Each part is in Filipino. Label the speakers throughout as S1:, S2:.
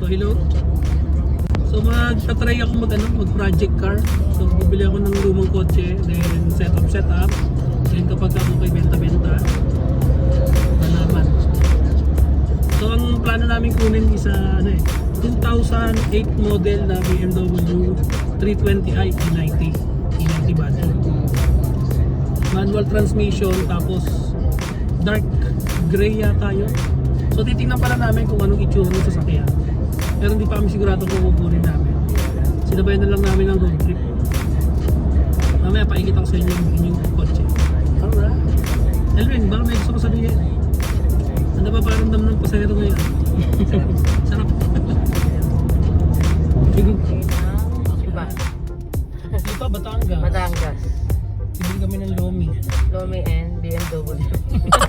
S1: So hello. So mag-try ako mag ano, mag project car. So bibili ako ng lumang kotse, then set up set up. Then kapag ako kay benta-benta, nalaman. So ang plano namin kunin is ah, ano eh, 2008 model na BMW 320i E90. E90 battery. Manual transmission tapos dark gray yata yun. So titingnan pala namin kung anong itsura ng sasakyan. Pero hindi pa kami sigurado kung kukunin namin. Sinabayan na lang namin ng road trip. Mamaya paikita ko sa inyo yung inyong kotse. Alright. Elwin, baka may gusto ko sabihin. Ano ba paramdam ng pasahero ngayon? Sarap. Sige.
S2: Iba.
S1: Dito, Batangas.
S2: Batangas.
S1: Bibili kami ng Lomi.
S2: Lomi and BMW.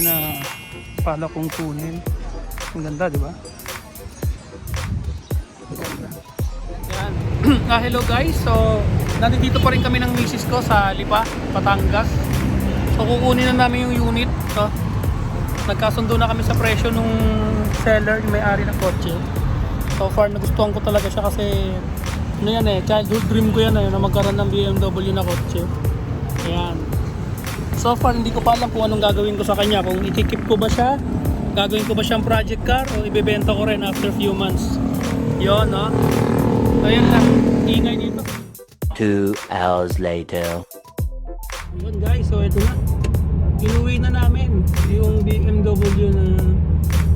S1: yung kotse na pala kong kunin. Ang ganda, di ba? Yan. ah, hello guys. So, nandito pa rin kami ng misis ko sa Lipa, Batangas. So, kukunin na namin yung unit. So, nagkasundo na kami sa presyo nung seller, yung may-ari ng kotse. So far, nagustuhan ko talaga siya kasi ano yan eh, childhood dream ko yan eh, na magkaroon ng BMW na kotse. Ayan. So far, hindi ko pa alam kung anong gagawin ko sa kanya. Kung itikip ko ba siya, gagawin ko ba siyang project car o ibebenta ko rin after few months. Yun, no? So, yun lang. Ingay dito.
S3: Two hours later.
S1: Yun guys, so ito na. Inuwi na namin yung BMW na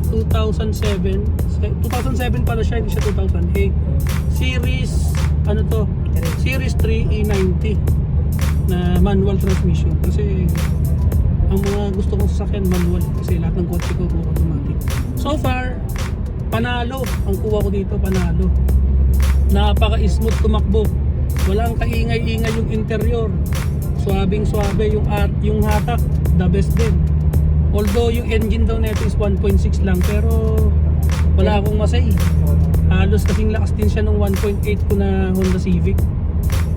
S1: 2007. Se- 2007 pala siya, hindi siya 2008. Series, ano to? Series 3 E90 na manual transmission. Kasi ang mga gusto kong sasakyan manual kasi lahat ng kotse ko puro automatic. So far, panalo. Ang kuha ko dito, panalo. Napaka-smooth tumakbo. Walang kaingay-ingay yung interior. Swabing swabe yung at yung hatak, the best din. Although yung engine daw nito is 1.6 lang pero wala akong masay. Halos kasing lakas din siya ng 1.8 ko na Honda Civic.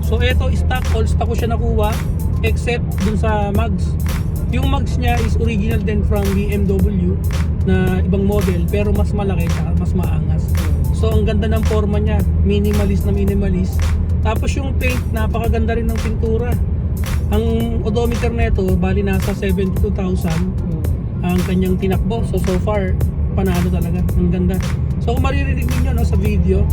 S1: So eto stock, all stock ko siya nakuha except dun sa mags. Yung mags niya is original din from BMW na ibang model pero mas malaki at mas maangas. So ang ganda ng forma niya, minimalist na minimalist. Tapos yung paint, napakaganda rin ng pintura. Ang odometer nito, bali nasa 72,000 ang kanyang tinakbo. So so far, panalo talaga. Ang ganda. So kung maririnig niyo no, sa video,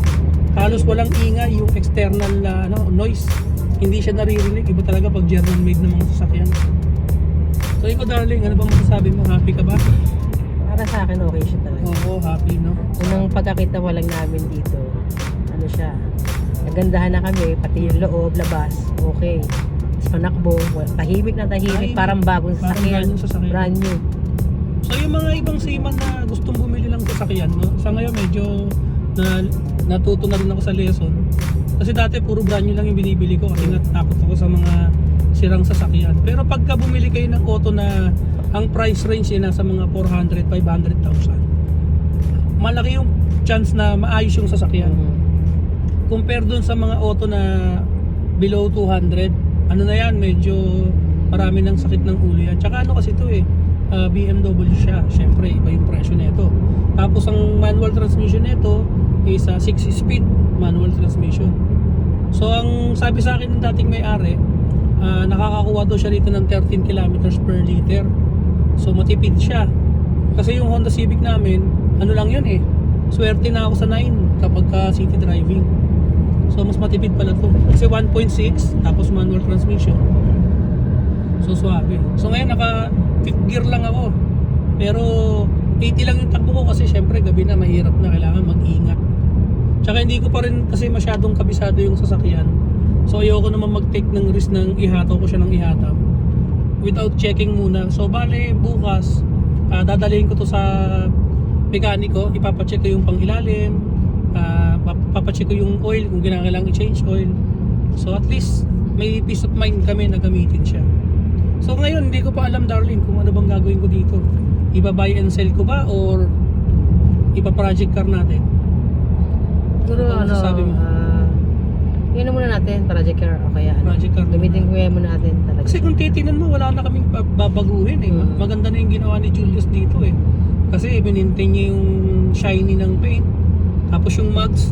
S1: halos walang ingay yung external uh, ano, noise. Hindi siya naririnig. Iba talaga pag German made ng mga sasakyan. So ikaw darling, ano bang masasabi mo? Happy ka ba?
S2: Para sa akin, okay siya talaga.
S1: Oo, happy no?
S2: Unang pagkakita mo lang namin dito, ano siya, nagandahan na kami, pati yung loob, labas, okay. Tapos panakbo, tahimik na tahimik,
S1: Tahimik.
S2: parang bagong
S1: Parang
S2: sasakyan.
S1: bagong sasakyan.
S2: Brand new.
S1: So yung mga ibang seaman na gustong bumili lang sasakyan, no? sa ngayon medyo na, natuto na rin ako sa lesson. Kasi dati puro brand new lang yung binibili ko kasi natakot ako sa mga sirang sasakyan. Pero pagka bumili kayo ng auto na ang price range niya nasa mga 400, 500,000. Malaki yung chance na maayos yung sasakyan.
S2: Mhm.
S1: Compare dun sa mga auto na below 200, ano na yan, medyo marami ng sakit ng ulo yan. Tsaka ano kasi ito eh, ah, BMW siya. Siyempre, iba yung presyo nito. Tapos ang manual transmission nito is 6 speed manual transmission. So ang sabi sa akin ng dating may-ari, ah, nakakakuha daw siya dito ng 13 kilometers per liter. So matipid siya. Kasi yung Honda Civic namin, ano lang yun eh. Swerte na ako sa 9 kapag ka city driving. So mas matipid pala to. Kasi 1.6 tapos manual transmission. So swabe. So ngayon naka fifth gear lang ako. Pero 80 lang yung takbo ko kasi syempre gabi na mahirap na kailangan mag-ingat. Tsaka hindi ko pa rin kasi masyadong kabisado yung sasakyan. So ayoko naman mag-take ng risk ng ihataw ko siya ng ihataw without checking muna. So bale bukas ah, dadalhin ko to sa mekaniko, ipapacheck ko yung pangilalim, uh, papacheck ko yung oil kung kinakailangan i-change oil. So at least may peace of mind kami na gamitin siya. So ngayon hindi ko pa alam darling kung ano bang gagawin ko dito? Iba-buy and sell ko ba or ipa-project car natin?
S2: Siguro
S1: Ano
S2: ano,
S1: mo?
S2: ah, yun na muna natin, project car o kaya ano.
S1: Project car.
S2: Gamitin ko yan muna natin talaga.
S1: Kasi kung titingnan mo, wala na kaming babaguhin eh.
S2: Mm.
S1: Maganda na yung ginawa ni Julius dito eh. Kasi binintain niya yung shiny ng paint. Tapos yung mugs,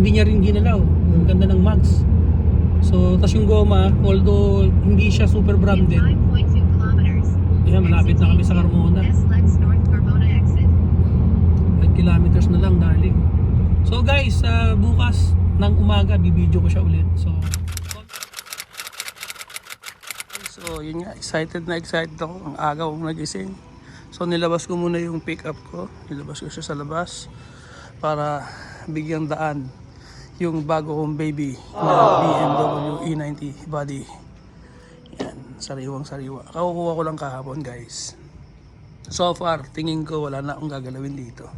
S1: hindi niya rin ginalaw. Ang ganda ng mugs. So, tas yung goma, although hindi siya super branded,
S4: 5.2 kilometers.
S1: Ayan, malapit na kami sa Carmona.
S4: Exit.
S1: 5 kilometers na lang, darling. So guys, ah, bukas ng umaga, bibideo ko siya ulit. So, so yun nga, excited na excited ako. Ang aga kong nagising. So nilabas ko muna yung pick up ko. Nilabas ko siya sa labas para bigyang daan yung bago kong baby na BMW E90 E body. Yan, sariwang sariwa. Kakukuha ko lang kahapon guys. So far, tingin ko wala na akong gagalawin dito.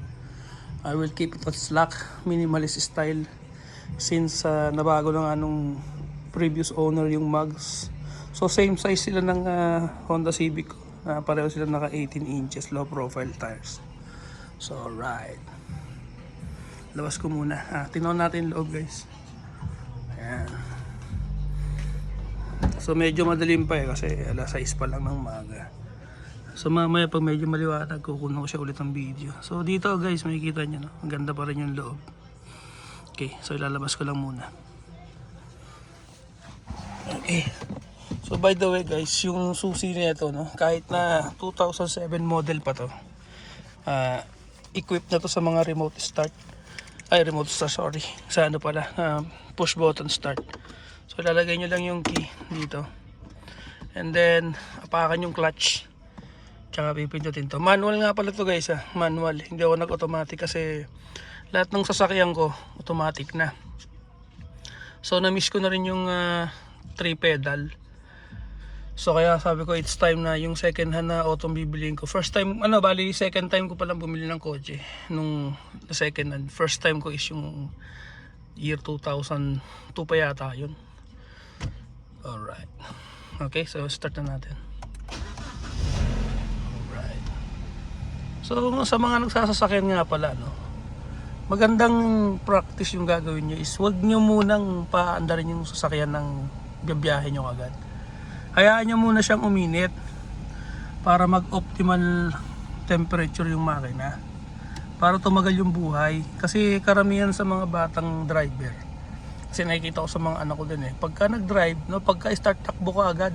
S1: I will keep it on slack, minimalist style. Since uh, nabago na nga nung previous owner yung mugs. So same size sila ng uh, Honda Civic. Uh, pareho sila naka 18 inches low profile tires. So right. Labas ko muna. Ah, tinaw natin loob guys. Ayan. So medyo madilim pa eh kasi alas 6 pa lang ng maga. So mamaya pag medyo maliwanag, kukunan ko siya ulit ng video. So dito guys, makikita nyo, no? ang ganda pa rin yung loob. Okay, so ilalabas ko lang muna. Okay. So by the way guys, yung susi nito, no? kahit na 2007 model pa to, ah equipped na to sa mga remote start. Ay, remote start, sorry. Sa ano pala, ah, push button start. So ilalagay nyo lang yung key dito. And then, apakan yung clutch. Tsaka pipindutin to. Manual nga pala to guys ah. Manual. Hindi ako nag-automatic kasi lahat ng sasakyan ko automatic na. So na-miss ko na rin yung 3 pedal. So kaya sabi ko it's time na yung second hand na auto bibiliin ko. First time, ano bali second time ko palang bumili ng kotse nung second hand. First time ko is yung year 2002 pa yata yun. Alright. Okay, so start na natin. Alright. So sa mga nagsasasakyan nga pala no. Magandang practice yung gagawin nyo is wag nyo munang paandarin yung sasakyan ng biyahe nyo agad. Hayaan nyo muna siyang uminit para mag-optimal temperature yung makina. Para tumagal yung buhay. Kasi karamihan sa mga batang driver. Kasi nakikita ko sa mga anak ko din eh. Pagka nag-drive, no, pagka start takbo ka agad.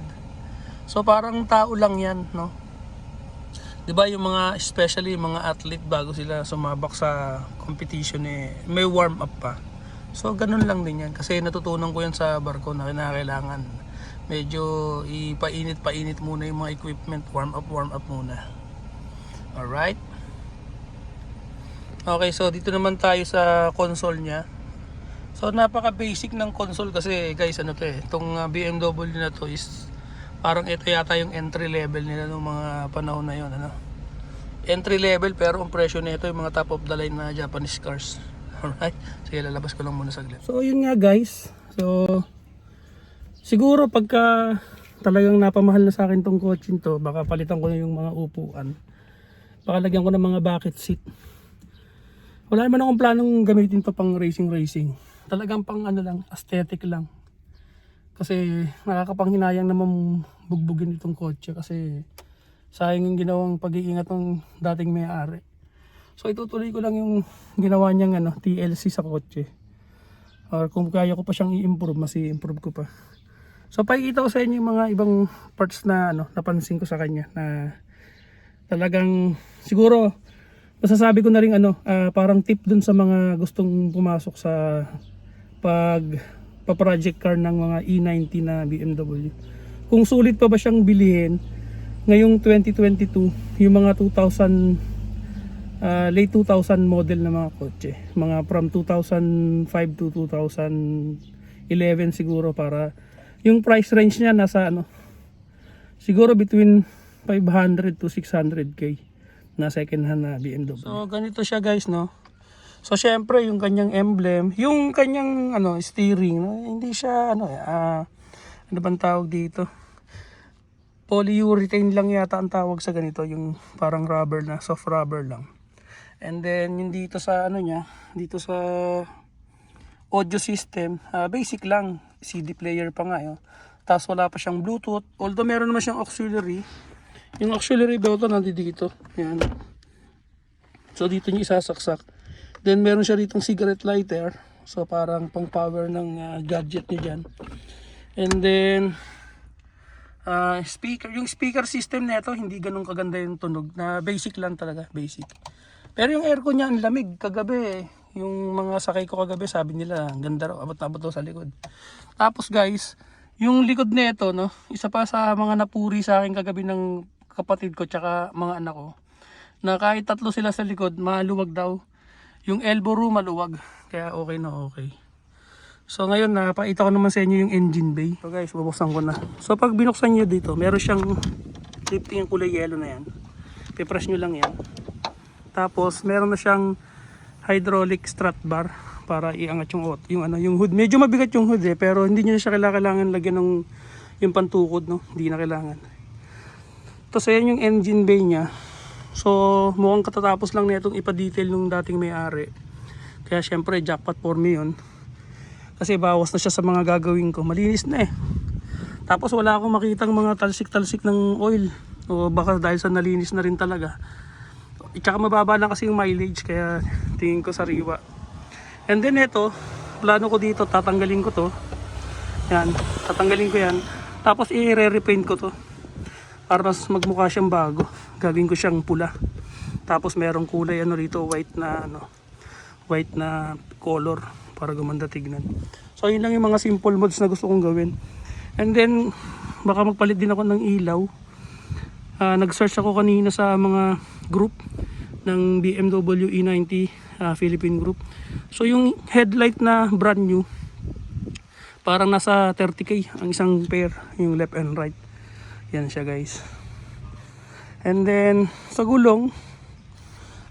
S1: So parang tao lang yan, no? 'Di ba yung mga especially yung mga athlete bago sila sumabak sa competition eh may warm up pa. So ganun lang din yan kasi natutunan ko yan sa barko na kinakailangan medyo ipainit-painit muna yung mga equipment, warm up, warm up muna. Alright? Okay, so dito naman tayo sa console niya. So napaka basic ng console kasi guys ano to eh, itong uh, BMW na to is parang ito yata yung entry level nila nung mga panahon na yon ano. Entry level pero ang presyo nito yung mga top of the line na Japanese cars. Alright. Sige, lalabas ko lang muna saglit. So yun nga guys. So siguro pagka talagang napamahal na sa akin tong kotse to, baka palitan ko na yung mga upuan. Baka lagyan ko ng mga bucket seat. Wala naman akong planong gamitin to pang racing racing. Talagang pang ano lang, aesthetic lang. Kasi nakakapanghinayang naman bugbugin itong kotse kasi sayang yung ginawang pag-iingat ng dating may-ari. So itutuloy ko lang yung ginawa niyang ano, TLC sa kotse. Or kung kaya ko pa siyang i-improve, mas i-improve ko pa. So pakikita ko sa inyo yung mga ibang parts na ano, napansin ko sa kanya na talagang siguro masasabi ko na rin ano, ah, parang tip dun sa mga gustong pumasok sa pag pa-project car ng mga E90 na BMW. Kung sulit pa ba siyang bilihin ngayong 2022, yung mga 2000 ah, late 2000 model na mga kotse, mga from 2005 to 2011 siguro para yung price range niya nasa ano siguro between 500 to 600k na second hand na BMW. So ganito siya guys no. So syempre yung kanyang emblem, yung kanyang ano steering, no, hindi siya ano ah, ano bang tawag dito? polyurethane lang yata ang tawag sa ganito, yung parang rubber na, soft rubber lang. And then yung dito sa ano niya, dito sa audio system, ah, basic lang, CD player pa nga yun. Tapos wala pa siyang Bluetooth, although meron naman siyang auxiliary. Yung auxiliary button nandito dito. Yan. So dito niya isasaksak. Then meron siya ditong cigarette lighter. So parang pang power ng ah, gadget niya dyan. And then ah, speaker, yung speaker system nito hindi ganun kaganda yung tunog na basic lang talaga, basic. Pero yung aircon niya ang lamig kagabi. eh. Yung mga sakay ko kagabi sabi nila ang ganda raw, abot-abot daw sa likod. Tapos guys, yung likod nito no, isa pa sa mga napuri sa akin kagabi ng kapatid ko tsaka mga anak ko na kahit tatlo sila sa likod, maluwag daw. Yung elbow room maluwag. Kaya okay na okay. So ngayon napakita ko naman sa inyo yung engine bay. So guys, bubuksan ko na. So pag binuksan nyo dito, meron siyang lifting yung kulay yellow na yan. Pipress nyo lang yan. Tapos meron na siyang hydraulic strut bar para iangat yung yung ano, yung hood. Medyo mabigat yung hood eh, pero hindi niyo siya kailangan lagyan ng yung pantukod, no? Hindi na kailangan. Tapos ayan yung engine bay niya. So mukhang katatapos lang nitong ipa-detail nung dating may-ari. Kaya syempre jackpot for me yun. Kasi bawas na siya sa mga gagawin ko. Malinis na eh. Tapos wala akong makitang mga talsik-talsik ng oil. O baka dahil sa nalinis na rin talaga. Tsaka mababa lang kasi yung mileage kaya tingin ko sariwa. And then ito, plano ko dito, tatanggalin ko to. Yan, tatanggalin ko yan. Tapos i-re-repaint ko to. Para mas magmukha siyang bago. Gagawin ko siyang pula. Tapos merong kulay ano rito, white na ano, white na color para gumanda tignan. So yun lang yung mga simple mods na gusto kong gawin. And then baka magpalit din ako ng ilaw. Ah, nag-search ako kanina sa mga group ng BMW E90 ah, Philippine group. So yung headlight na brand new parang nasa 30k ang isang pair, yung left and right. Yan siya guys. And then sa gulong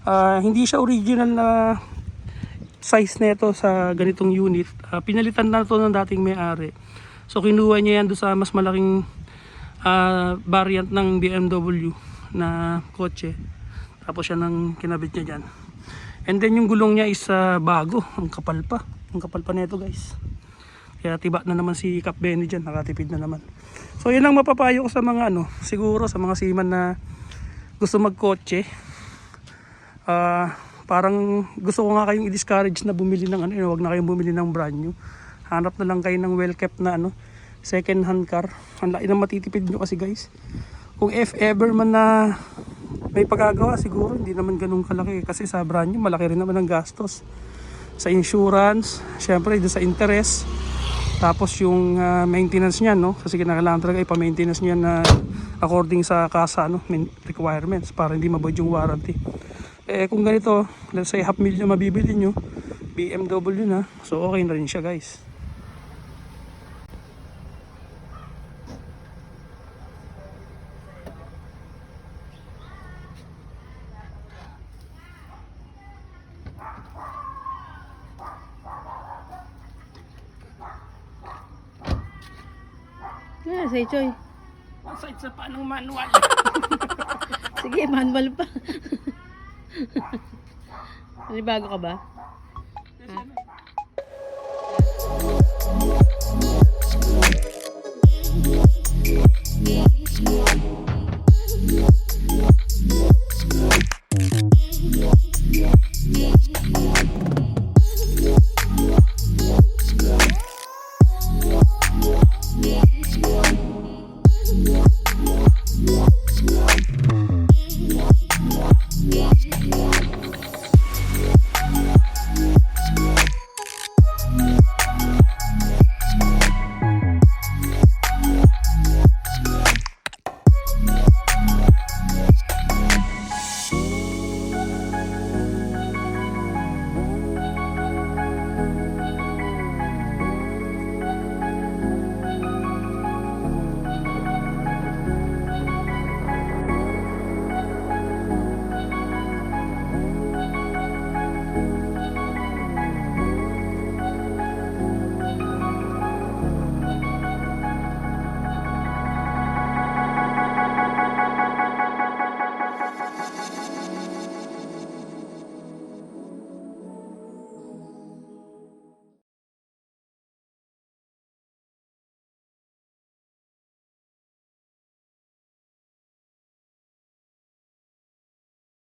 S1: ah, hindi siya original na size nito sa ganitong unit. Ah, pinalitan na to ng dating may-ari. So kinuha niya yan doon sa mas malaking ah, variant ng BMW na kotse. Tapos siya nang kinabit niya dyan. And then yung gulong niya is ah, bago. Ang kapal pa. Ang kapal pa nito guys. Kaya tiba na naman si Cap Benny dyan. Nakatipid na naman. So yun lang mapapayo ko sa mga ano. Siguro sa mga seaman na gusto magkotse. Ah, parang gusto ko nga kayong i-discourage na bumili ng ano, eh, wag na kayong bumili ng brand new. Hanap na lang kayo ng well kept na ano, second hand car. Ang laki ng matitipid nyo kasi guys. Kung if ever man na may pagagawa siguro hindi naman ganun kalaki kasi sa brand new malaki rin naman ang gastos. Sa insurance, syempre sa interest, tapos yung ah, maintenance niya no kasi kinakailangan talaga ipa-maintenance niya na according sa kasa no requirements para hindi maboid yung warranty. Eh kung ganito, let's say half million mabibili nyo, BMW na, so okay na rin siya guys.
S2: Say Choy.
S1: Aside sa paanong manual.
S2: Sige, manual pa. Nanibago ka ba?